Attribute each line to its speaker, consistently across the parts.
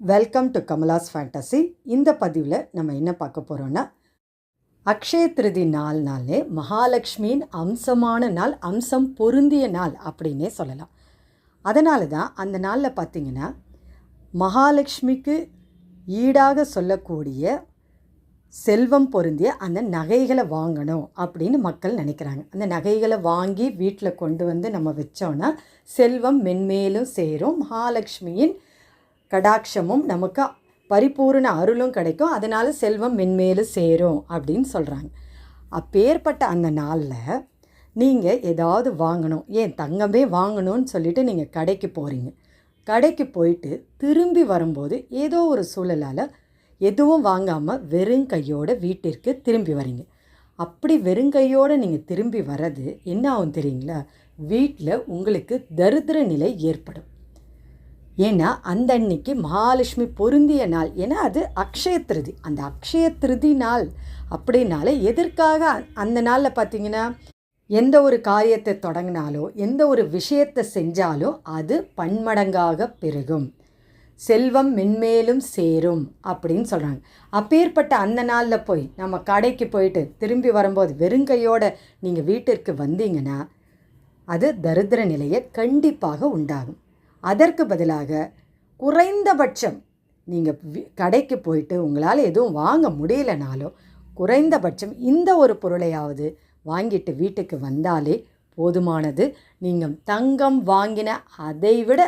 Speaker 1: Welcome to Kamala's fantasy இந்த பதிவில் நம்ம என்ன பார்க்க போகிறோன்னா அக்ஷய திருதி நாள் நாளே மகாலட்சுமியின் அம்சமான நாள் அம்சம் பொருந்திய நாள் அப்படின்னே சொல்லலாம். அதனால தான் அந்த நாளில் பார்த்தீங்கன்னா மகாலட்சுமிக்கு ஈடாக சொல்லக்கூடிய செல்வம் பொருந்திய அந்த நகைகளை வாங்கணும் அப்படின்னு மக்கள் நினைக்கிறாங்க. அந்த நகைகளை வாங்கி வீட்டில் கொண்டு வந்து நம்ம வச்சோன்னா செல்வம் மென்மேலும் சேரும். மகாலட்சுமியின் கடாட்சமும் நமக்கு பரிபூர்ண அருளும் கிடைக்கும். அதனால் செல்வம் மென்மேலும் சேரும் அப்படின்னு சொல்கிறாங்க அப்பேற்பட்ட அந்த நாளில் நீங்கள் ஏதாவது வாங்கணும். ஏன் தங்கமே வாங்கணும்னு சொல்லிவிட்டு நீங்கள் கடைக்கு போகிறீங்க கடைக்கு போயிட்டு திரும்பி வரும்போது ஏதோ ஒரு சூழலால் எதுவும் வாங்காமல் வெறுங்கையோடு வீட்டிற்கு திரும்பி வரீங்க. அப்படி வெறுங்கையோடு நீங்கள் திரும்பி வர்றது என்ன ஆகும் தெரியுங்களா? வீட்டில் உங்களுக்கு தரித்திர நிலை ஏற்படும். ஏன்னா அந்த அன்னைக்கு மகாலட்சுமி பொருந்திய நாள். ஏன்னா அது அக்ஷய திருதி. அந்த அக்ஷய திருதி நாள் அப்படின்னாலே எதற்காக அ- அந்த நாளில் பார்த்தீங்கன்னா எந்த ஒரு காரியத்தை தொடங்கினாலோ எந்த ஒரு விஷயத்தை செஞ்சாலோ அது பன்மடங்காக பெருகும். செல்வம் மென்மேலும் சேரும் அப்படின்னு சொல்கிறாங்க அப்பேற்பட்ட அந்த நாளில் போய் நம்ம கடைக்கு போயிட்டு திரும்பி வரும்போது வெறுங்கையோடு நீங்கள் வீட்டிற்கு வந்தீங்கன்னா அது தரித்திர நிலையை கண்டிப்பாக உண்டாகும். அதற்கு பதிலாக குறைந்தபட்சம் நீங்கள் கடைக்கு போயிட்டு உங்களால் எதுவும் வாங்க முடியலனாலும் குறைந்தபட்சம் இந்த ஒரு பொருளையாவது வாங்கிட்டு வீட்டுக்கு வந்தாலே போதுமானது. நீங்கள் தங்கம் வாங்கின அதை விட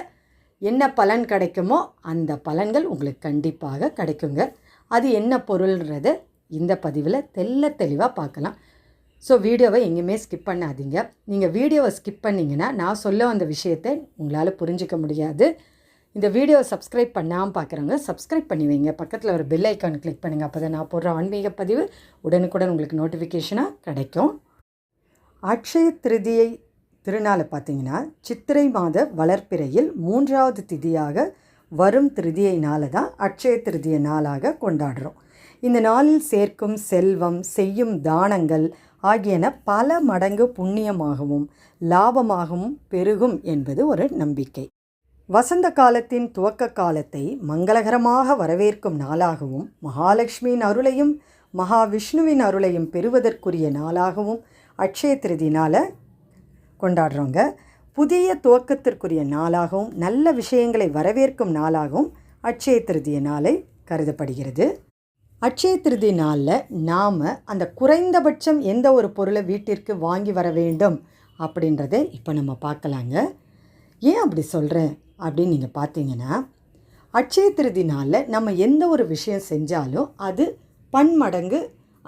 Speaker 1: என்ன பலன் கிடைக்குமோ அந்த பலன்கள் உங்களுக்கு கண்டிப்பாக கிடைக்குங்க. அது என்ன பொருள்ன்றத இந்த பதிவில் தெள்ள தெளிவாக பார்க்கலாம். ஸோ வீடியோவை எங்கேயுமே ஸ்கிப் பண்ணாதீங்க. நீங்கள் வீடியோவை ஸ்கிப் பண்ணிங்கன்னா நான் சொல்ல வந்த விஷயத்தை உங்களால் புரிஞ்சிக்க முடியாது. இந்த வீடியோவை சப்ஸ்கிரைப் பண்ணாமல் பார்க்குறவங்க சப்ஸ்கிரைப் பண்ணி வைங்க. பக்கத்தில் ஒரு பெல் ஐக்கான் கிளிக் பண்ணுங்கள் அப்போ தான் நான் போடுற ஆன்மீக பதிவு உடனுக்குடன் உங்களுக்கு நோட்டிஃபிகேஷனாக கிடைக்கும். அக்ஷய திருதியை திருநாளை பார்த்தீங்கன்னா சித்திரை மாத வளர்ப்பிறையில் மூன்றாவது திதியாக வரும் திருதியை நாளை தான் அட்சய திருதிய நாளாக கொண்டாடுறோம். இந்த நாளில் சேர்க்கும் செல்வம் செய்யும் தானங்கள் ஆகியன பல மடங்கு புண்ணியமாகவும் லாபமாகவும் பெருகும் என்பது ஒரு நம்பிக்கை. வசந்த காலத்தின் துவக்க காலத்தை மங்களகரமாக வரவேற்கும் நாளாகவும் மகாலட்சுமியின் அருளையும் மகாவிஷ்ணுவின் அருளையும் பெறுவதற்குரிய நாளாகவும் அக்ஷய திருதினால கொண்டாடுறோங்க. புதிய துவக்கத்திற்குரிய நாளாகவும் நல்ல விஷயங்களை வரவேற்கும் நாளாகவும் அட்சய திருதிய நாளை கருதப்படுகிறது. அட்சய திருதி நாளில் நாம் அந்த குறைந்தபட்சம் எந்த ஒரு பொருளை வீட்டிற்கு வாங்கி வர வேண்டும் அப்படின்றத இப்போ நம்ம பார்க்கலாங்க. ஏன் அப்படி சொல்கிறேன் அப்படின்னு நீங்கள் பார்த்தீங்கன்னா அட்சய திருதி நாளில் நம்ம எந்த ஒரு விஷயம் செஞ்சாலும் அது பன்மடங்கு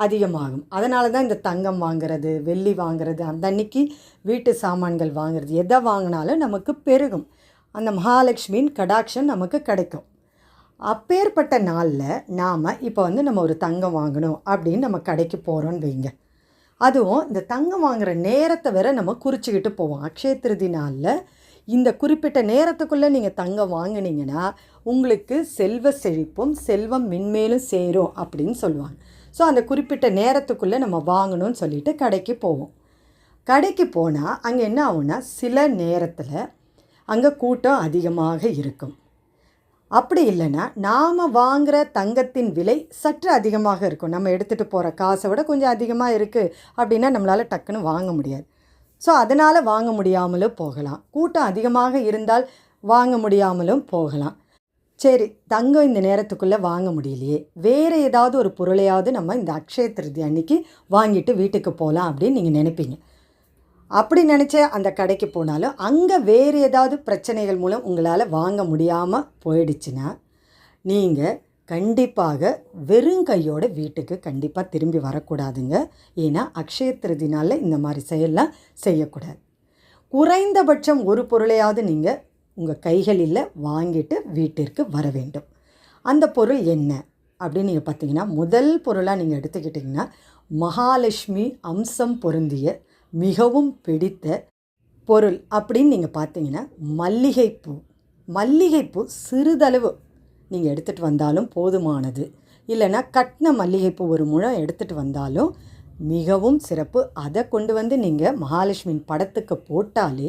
Speaker 1: அதிகமாகும். அதனால தான் இந்த தங்கம் வாங்குறது வெள்ளி வாங்குறது அந்த அன்னைக்கு வீட்டு சாமான்கள் வாங்குறது எதை வாங்கினாலும் நமக்கு பெருகும். அந்த மகாலட்சுமியின் கடாட்சம் நமக்கு கிடைக்கும். அப்பேற்பட்ட நாளில் நாம் இப்போ வந்து நம்ம ஒரு தங்கம் வாங்கணும் அப்படின்னு நம்ம கடைக்கு போகிறோன்னு வைங்க. அதுவும் இந்த தங்கம் வாங்குற நேரத்தை வேற நம்ம குறிச்சிக்கிட்டு போவோம். அக்ஷய திருதி நாளில் இந்த குறிப்பிட்ட நேரத்துக்குள்ளே நீங்கள் தங்கம் வாங்கினீங்கன்னா உங்களுக்கு செல்வ செழிப்பும் செல்வம் மென்மேலும் சேரும் அப்படின்னு சொல்லுவாங்க. ஸோ அந்த குறிப்பிட்ட நேரத்துக்குள்ளே நம்ம வாங்கணும்னு சொல்லிட்டு கடைக்கு போவோம். கடைக்கு போனால் அங்கே என்ன ஆகும்னா சில நேரத்தில் அங்கே கூட்டம் அதிகமாக இருக்கும். அப்படி இல்லைன்னா நாம் வாங்குகிற தங்கத்தின் விலை சற்று அதிகமாக இருக்கும். நம்ம எடுத்துகிட்டு போகிற காசை விட கொஞ்சம் அதிகமாக இருக்குது அப்படின்னா நம்மளால் டக்குன்னு வாங்க முடியாது. ஸோ அதனால் வாங்க முடியாமலும் போகலாம். கூட்டம் அதிகமாக இருந்தால் வாங்க முடியாமலும் போகலாம். சரி தங்கம் இந்த நேரத்துக்குள்ளே வாங்க முடியலையே. வேறு ஏதாவது ஒரு பொருளையாவது நம்ம இந்த அக்ஷய திருதி அன்னைக்கு வாங்கிட்டு வீட்டுக்கு போகலாம் அப்படின்னு நீங்கள் நினைப்பீங்க. அப்படி நினச்ச அந்த கடைக்கு போனாலும் அங்கே வேறு ஏதாவது பிரச்சனைகள் மூலம் உங்களால் வாங்க முடியாமல் போயிடுச்சுன்னா நீங்கள் கண்டிப்பாக வெறும் கையோட வீட்டுக்கு கண்டிப்பாக திரும்பி வரக்கூடாதுங்க. ஏன்னா அக்ஷய திருதி இந்த மாதிரி செயல்லாம் செய்யக்கூடாது. குறைந்தபட்சம் ஒரு பொருளையாவது நீங்கள் உங்கள் கைகளில் வாங்கிட்டு வீட்டிற்கு வர வேண்டும். அந்த பொருள் என்ன? அப்படின்னு நீங்கள் பார்த்தீங்கன்னா முதல் பொருளாக நீங்கள் எடுத்துக்கிட்டிங்கன்னா மகாலட்சுமி அம்சம் பொருந்திய மிகவும் பிடித்த பொருள் அப்படின்னு நீங்கள் பார்த்தீங்கன்னா மல்லிகைப்பூ. மல்லிகைப்பூ சிறிதளவு நீங்கள் எடுத்துகிட்டு வந்தாலும் போதுமானது. இல்லைன்னா கட்டின மல்லிகைப்பூ ஒரு முழம் எடுத்துகிட்டு வந்தாலும் மிகவும் சிறப்பு. அதை கொண்டு வந்து நீங்கள் மகாலட்சுமியின் படத்துக்கு போட்டாலே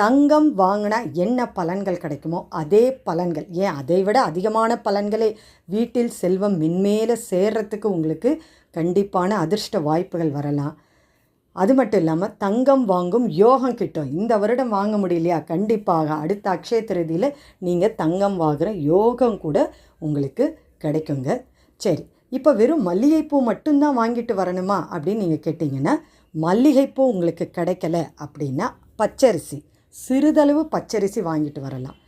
Speaker 1: தங்கம் வாங்கினா என்ன பலன்கள் கிடைக்குமோ அதே பலன்கள். ஏன்? அதை விட அதிகமான பலன்களே. வீட்டில் செல்வம் மின்மேல சேர்றதுக்கு உங்களுக்கு கண்டிப்பான அதிர்ஷ்ட வாய்ப்புகள் வரலாம். அது மட்டும் இல்லாமல் தங்கம் வாங்கும் யோகம் கிட்டும். இந்த வருடம் வாங்க முடியலையா? கண்டிப்பாக. அடுத்த அக்ஷய திருதியில் நீங்கள் தங்கம் வாங்குகிற யோகம் கூட உங்களுக்கு கிடைக்குங்க. சரி இப்போ வெறும் மல்லிகைப்பூ மட்டும்தான் வாங்கிட்டு வரணுமா? அப்படின்னு நீங்கள் கேட்டிங்கன்னா மல்லிகைப்பூ உங்களுக்கு கிடைக்கல அப்படின்னா பச்சரிசி. சிறிதளவு பச்சரிசி வாங்கிட்டு வரலாம்.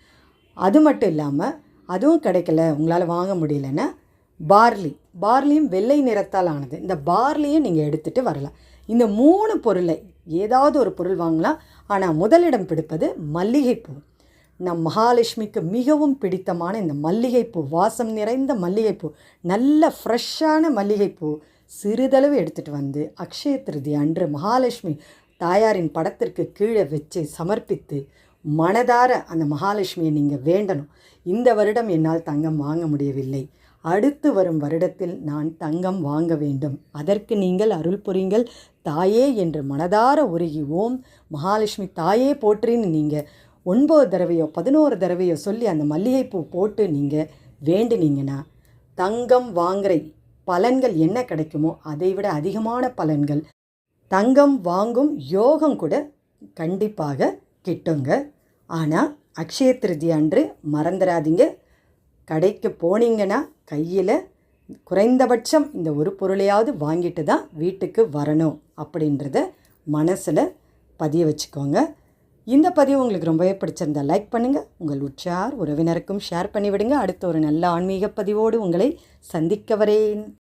Speaker 1: அது மட்டும் இல்லாமல் அதுவும் கிடைக்கல உங்களால் வாங்க முடியலன்னா பார்லி. பார்லியும் வெள்ளை நிறத்தால் ஆனது. இந்த பார்லியும் நீங்கள் எடுத்துகிட்டு வரலாம். இந்த மூணு பொருளை ஏதாவது ஒரு பொருள் வாங்கலாம். ஆனால் முதலிடம் பிடிப்பது மல்லிகைப்பூ. நம் மகாலட்சுமிக்கு மிகவும் பிடித்தமான இந்த மல்லிகைப்பூ வாசம் நிறைந்த மல்லிகைப்பூ. நல்ல ஃப்ரெஷ்ஷான மல்லிகைப்பூ. சிறிதளவு எடுத்துகிட்டு வந்து அக்ஷய திருதி அன்று மகாலட்சுமி தாயாரின் படத்திற்கு கீழே வச்சு சமர்ப்பித்து மனதார அந்த மகாலட்சுமியை நீங்கள் வேண்டணும். இந்த வருடம் என்னால் தங்கம் வாங்க முடியவில்லை. அடுத்து வரும் வருடத்தில் நான் தங்கம் வாங்க வேண்டும். அதற்கு நீங்கள் அருள் புரியுங்கள் தாயே என்று மனதார உருகி ஓம் மகாலட்சுமி தாயே போற்றின்னு நீங்கள் ஒன்பது தடவையோ பதினோரு தடவையோ சொல்லி அந்த மல்லிகைப்பூ போட்டு நீங்கள் வேண்டினீங்கன்னா தங்கம் வாங்குற பலன்கள் என்ன கிடைக்குமோ அதை விட அதிகமான பலன்கள் தங்கம் வாங்கும் யோகம் கூட கண்டிப்பாக கிட்டுங்க. ஆனால் அக்ஷய திருதி அன்று மறந்துடாதீங்க கடைக்கு போனீங்கன்னா கையில் குறைந்தபட்சம் இந்த ஒரு பொருளையாவது வாங்கிட்டு தான் வீட்டுக்கு வரணும் அப்படின்றத மனசில் பதிய வச்சுக்கோங்க. இந்த பதிவு உங்களுக்கு ரொம்பவே பிடிச்சிருந்தா லைக் பண்ணுங்கள் உங்கள் உற்றார் உறவினருக்கும் ஷேர் பண்ணிவிடுங்க. அடுத்த ஒரு நல்ல ஆன்மீக பதிவோடு உங்களை சந்திக்க வரேன்.